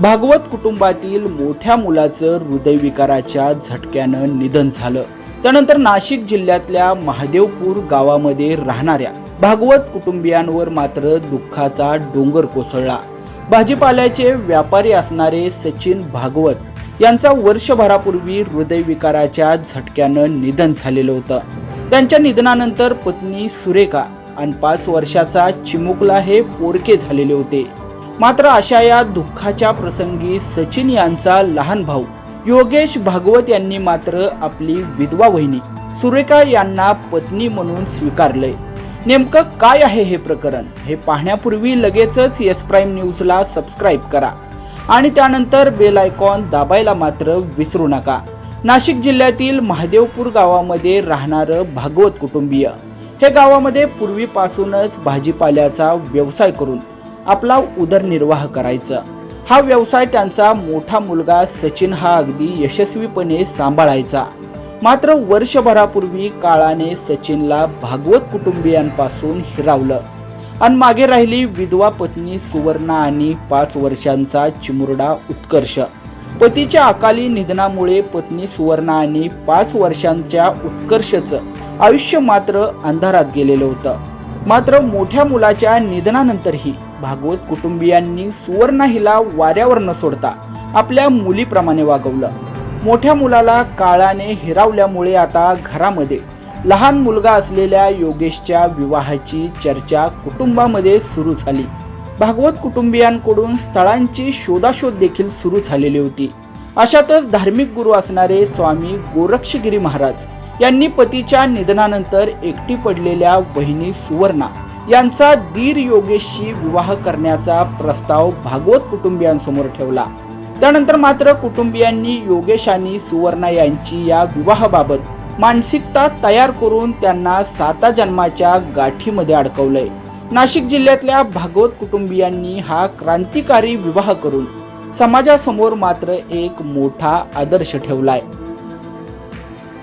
भागवत कुटुंबातील मोठ्या मुलाचं हृदयविकाराच्या झटक्यानं निधन झालं. त्यानंतर नाशिक जिल्ह्यातल्या महादेवपूर गावामध्ये राहणाऱ्या भागवत कुटुंबियांवर मात्र दुःखाचा डोंगर कोसळला. भाजीपाल्याचे व्यापारी असणारे सचिन भागवत यांचा वर्षभरापूर्वी हृदयविकाराच्या झटक्यानं निधन झालेलं होतं. त्यांच्या निधनानंतर पत्नी सुरेखा आणि पाच वर्षाचा चिमुकला हे पोरके झालेले होते. मात्र अशा या दुःखाच्या प्रसंगी सचिन यांचा लहान भाऊ योगेश भागवत यांनी मात्र आपली विधवा वहिनी सुरेखा यांना पत्नी म्हणून स्वीकारलंय. नेमकं काय आहे हे प्रकरण हे पाहण्यापूर्वी लगेचच येस प्राईम न्यूजला सबस्क्राईब करा. आणि त्यानंतर बेल आयकॉन दाबायला मात्र विसरू नका. नाशिक जिल्ह्यातील महादेवपूर गावामध्ये राहणारं भागवत कुटुंबीय. हे गावामध्ये पूर्वीपासूनच भाजीपाल्याचा व्यवसाय करून आपला उदरनिर्वाह करायचा. हा व्यवसाय त्यांचा मोठा मुलगा सचिन हा अगदी यशस्वीपणे सांभाळायचा. मात्र वर्षभरापूर्वी काळाने सचिनला भागवत कुटुंबियांपासून हिरावलं. आणि मागे राहिली विधवा पत्नी सुवर्णा आणि पाच वर्षांचा चिमुरडा उत्कर्ष. पतीच्या अकाली निधनामुळे पत्नी सुवर्णा आणि पाच वर्षांच्या उत्कर्षचं आयुष्य मात्र अंधारात गेलेलं होतं. मात्र मोठ्या मुलाच्या निधनानंतरही भागवत कुटुंबियांनी सुवर्णा हिला वाऱ्यावर न सोडता आपल्या मुलीप्रमाणे वागवलं. मोठ्या मुलाला काळाने हिरावल्यामुळे आता घरामध्ये लहान मुलगा असलेल्या योगेशच्या विवाहाची चर्चा कुटुंबामध्ये सुरू झाली. भागवत कुटुंबियांकडून स्थळांची शोधाशोध देखील सुरू झालेली होती. अशातच धार्मिक गुरु असणारे स्वामी गोरक्षगिरी महाराज यांनी पतीच्या निधनानंतर एकटी पडलेल्या वहिनी सुवर्णा यांचा दीर योगेशशी विवाह करण्याचा प्रस्ताव भागवत कुटुंबियांसमोर ठेवला. त्यानंतर मात्र कुटुंबियांनी योगेश आणि सुवर्णा यांची या विवाहाबाबत मानसिकता तयार करून त्यांना साता जन्माच्या गाठीमध्ये अडकवलंय. नाशिक जिल्ह्यातल्या भागवत कुटुंबियांनी हा क्रांतिकारी विवाह करून समाजासमोर मात्र एक मोठा आदर्श ठेवलाय.